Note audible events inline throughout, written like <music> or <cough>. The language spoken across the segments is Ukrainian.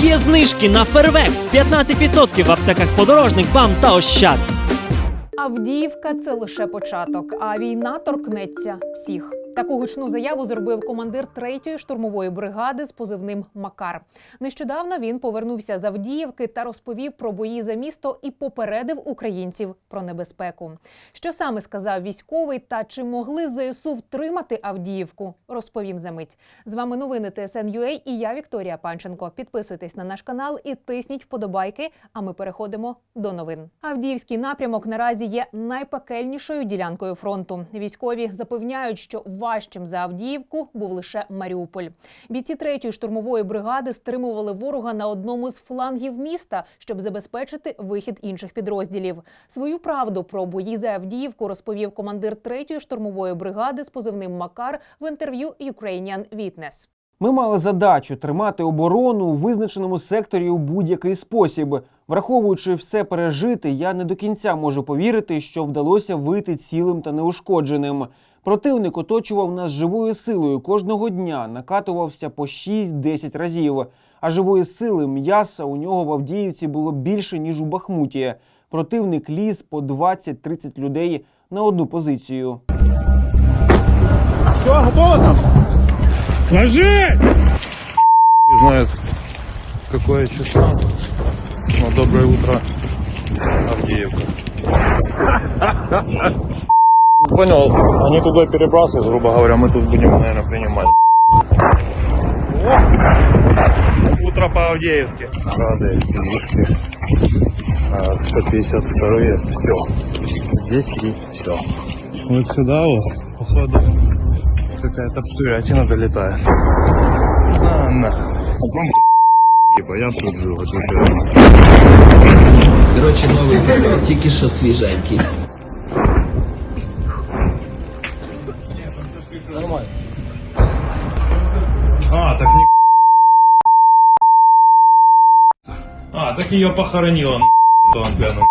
Є знижки на Фервекс 15% в аптеках подорожник, бам та ощад. Авдіївка це лише початок, а війна торкнеться всіх. Таку гучну заяву зробив командир 3-ї штурмової бригади з позивним Макар. Нещодавно він повернувся з Авдіївки та розповів про бої за місто і попередив українців про небезпеку. Що саме сказав військовий та чи могли ЗСУ втримати Авдіївку? Розповім за мить. З вами новини ТСН.UA і я Вікторія Панченко. Підписуйтесь на наш канал і тисніть вподобайки. А ми переходимо до новин. Авдіївський напрямок наразі є найпекельнішою ділянкою фронту. Військові запевняють, що важчим за Авдіївку був лише Маріуполь. Бійці третьої штурмової бригади стримували ворога на одному з флангів міста, щоб забезпечити вихід інших підрозділів. Свою правду про бої за Авдіївку розповів командир третьої штурмової бригади з позивним Макар в інтерв'ю Ukrainian Witness. Ми мали задачу тримати оборону у визначеному секторі у будь-який спосіб. Враховуючи все пережити, я не до кінця можу повірити, що вдалося вийти цілим та неушкодженим. Противник оточував нас живою силою кожного дня, накатувався по 6-10 разів. А живої сили м'яса у нього в Авдіївці було більше ніж у Бахмуті. Противник ліз по 20-30 людей на одну позицію. Все, готово там? Ложись! Не знают, какое число. Но доброе утро, Авдеевка. <laughs> Понял, они туда перебрасывают, грубо говоря, мы тут будем, наверное, принимать. Утро по-авдеевски. Рады, вишки, 152 все. Здесь есть все. Вот сюда вот, походу, какая-то птурятина долетает. На, на. Типа я тут живу, тут. Коротше, новий прильот, тільки що свіженький. А, так не... А, так ее похоронила, антенну.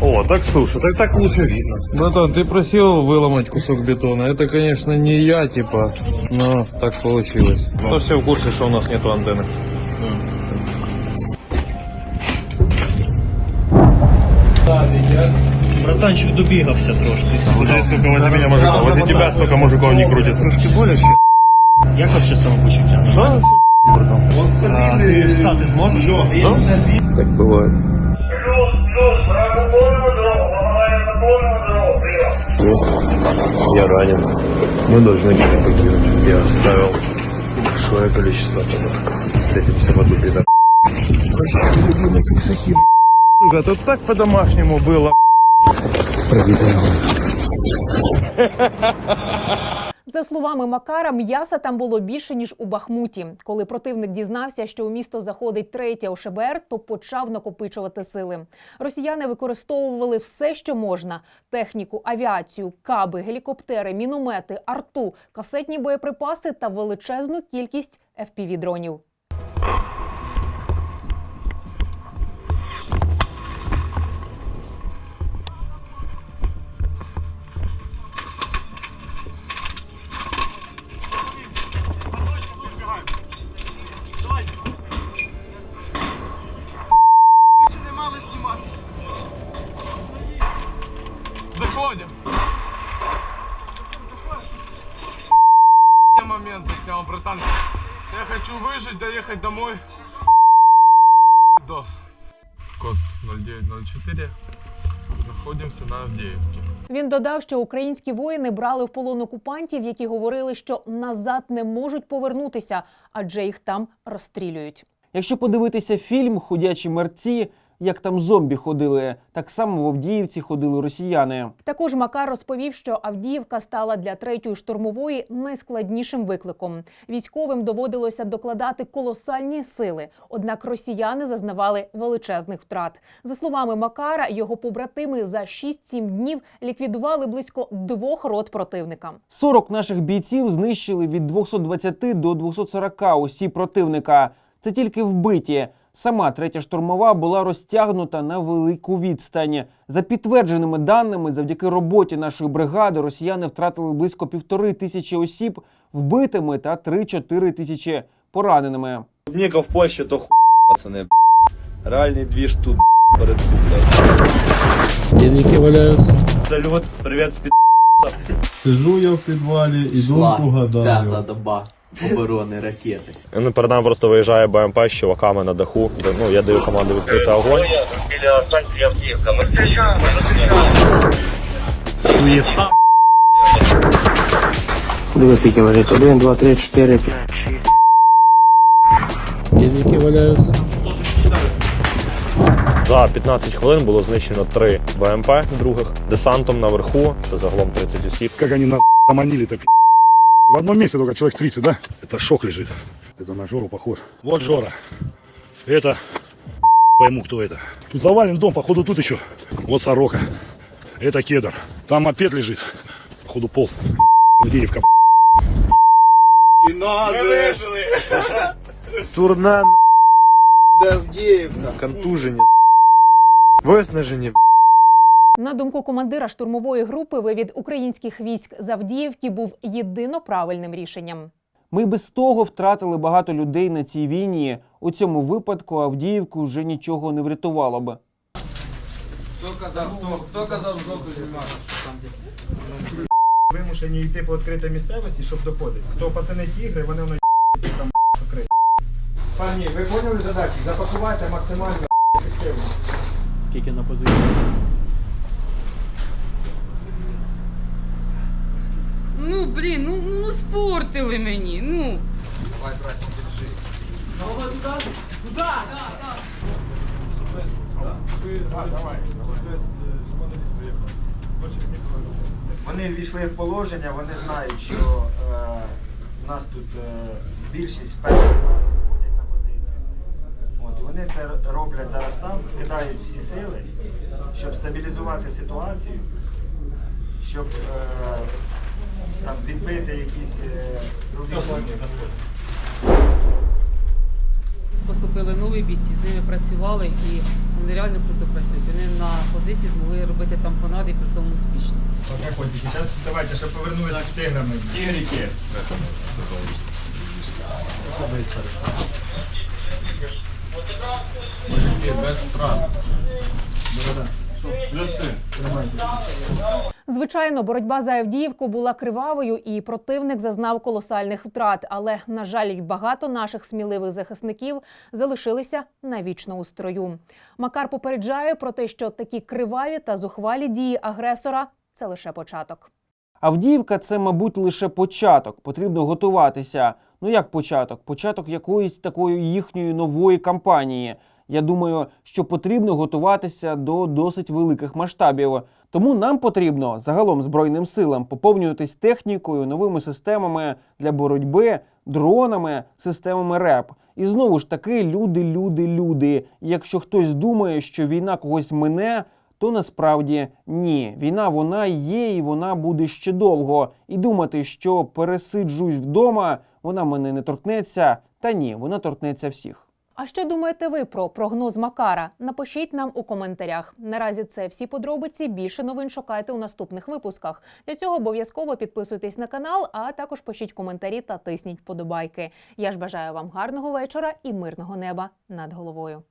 О, так слушай, так так лучше видно. Братан, ты просил выломать кусок бетона. Это, конечно, не я, типа, но так получилось. Ну, все в курсе, что у нас нету антенны. Братанчик добігався трошки. Здесь только возле меня мужиков, возле тебя столько мужиков не крутится. Трошки боляче. Як вообще самопочуття? Да, А ти встати зможеш? так бывает. Я ранен. Мы должны эвакуировать. Я оставил большое количество подарков. Встретимся в аду, пидор. Сука, тут так по-домашнему было. За словами Макара, м'яса там було більше ніж у Бахмуті. Коли противник дізнався, що у місто заходить третя ОШБР, то почав накопичувати сили. Росіяни використовували все, що можна: техніку, авіацію, каби, гелікоптери, міномети, арту, касетні боєприпаси та величезну кількість fpv дронів. Oh. Выжить, ехать домой. Видос. Кос 0904. Знаходимося на Авдіївці. Він додав, що українські воїни брали в полон окупантів, які говорили, що назад не можуть повернутися, адже їх там розстрілюють. Якщо подивитися фільм Ходячі мерці, як там зомбі ходили, так само в Авдіївці ходили росіяни. Також Макар розповів, що Авдіївка стала для третьої штурмової найскладнішим викликом. Військовим доводилося докладати колосальні сили, однак росіяни зазнавали величезних втрат. За словами Макара, його побратими за 6-7 днів ліквідували близько двох рот противника. 40 наших бійців знищили від 220 до 240 осіб противника. Це тільки вбиті. Сама третя штурмова була розтягнута на велику відстань. За підтвердженими даними, завдяки роботі нашої бригади, росіяни втратили близько півтори тисячі осіб вбитими та 3-4 тисячі пораненими. Клубника в Польщі, то хуй, пацани. Реальний двіж тут перед блядь. Деньги валяются. Салют, привіт, спід. Сижу я в підвалі і Шла п'ята доба оборони ракети. Ну, перед нами просто виїжджає БМП з чуваками на даху. де, Ну, я даю команду відкрити огонь. Біля станції Авдіївка. Ми зустрічаємо, Суєта. Дивись, який лежить. Один, два, три, чотири. Деньги валяются. За 15 хвилин було знищено три БМП других. Десантом наверху, це загалом 30 осіб. Как они на наманили-то, пи***. В одном месте только человек 30, да? Это шок лежит. Это на Жору похож. Вот Жора. Это... Пойму, кто это. Тут завален дом, походу тут еще. Вот сорока. Это кедр. Там мопед лежит. Походу полз. Авдеевка. <laughs> Турна Авдіївка. Контужені. Виснажені. На думку командира штурмової групи, вивід українських військ з Авдіївки був єдино правильним рішенням. Ми без того втратили багато людей на цій війні. У цьому випадку Авдіївку вже нічого не врятувало би. вимушені йти по відкритій місцевості, щоб доходити. Хто пацани тігри, вони воно там шукри. Пані, ви поняли задачу? Запакувати максимально ефективно. Скільки на позиції? Ну, блін, ну, ну, ну спортили мені, ну. Вони ввійшли в положення, вони знають, що е, у нас тут е, більшість впевнених виходять на позицію. От, і вони це роблять зараз там, кидають всі сили, щоб стабілізувати ситуацію, щоб е, там, відбити якісь е. Поступили нові бійці, з ними працювали і вони реально круто працюють. Вони на позиції змогли робити там понади, при тому успішно. Котики. Зараз давайте, щоб повернулися з тиграми. Тигрики. Звичайно, боротьба за Авдіївку була кривавою, і противник зазнав колосальних втрат. Але на жаль, багато наших сміливих захисників залишилися навічно у строю. Макар попереджає про те, що такі криваві та зухвалі дії агресора це лише початок. Авдіївка це, мабуть, лише початок. Потрібно готуватися. Ну як початок? Початок якоїсь такої їхньої нової кампанії. Я думаю, що потрібно готуватися до досить великих масштабів. Тому нам потрібно загалом збройним силам поповнюватись технікою, новими системами для боротьби, дронами, системами РЕП. І знову ж таки, люди, люди, люди. Якщо хтось думає, що війна когось мине, то насправді ні. Війна вона є і вона буде ще довго. І думати, що пересиджусь вдома, вона мене не торкнеться. Та ні, вона торкнеться всіх. А що думаєте ви про прогноз Макара? Напишіть нам у коментарях. Наразі це всі подробиці. Більше новин шукайте у наступних випусках. Для цього обов'язково підписуйтесь на канал, а також пишіть коментарі та тисніть вподобайки. Я ж бажаю вам гарного вечора і мирного неба над головою.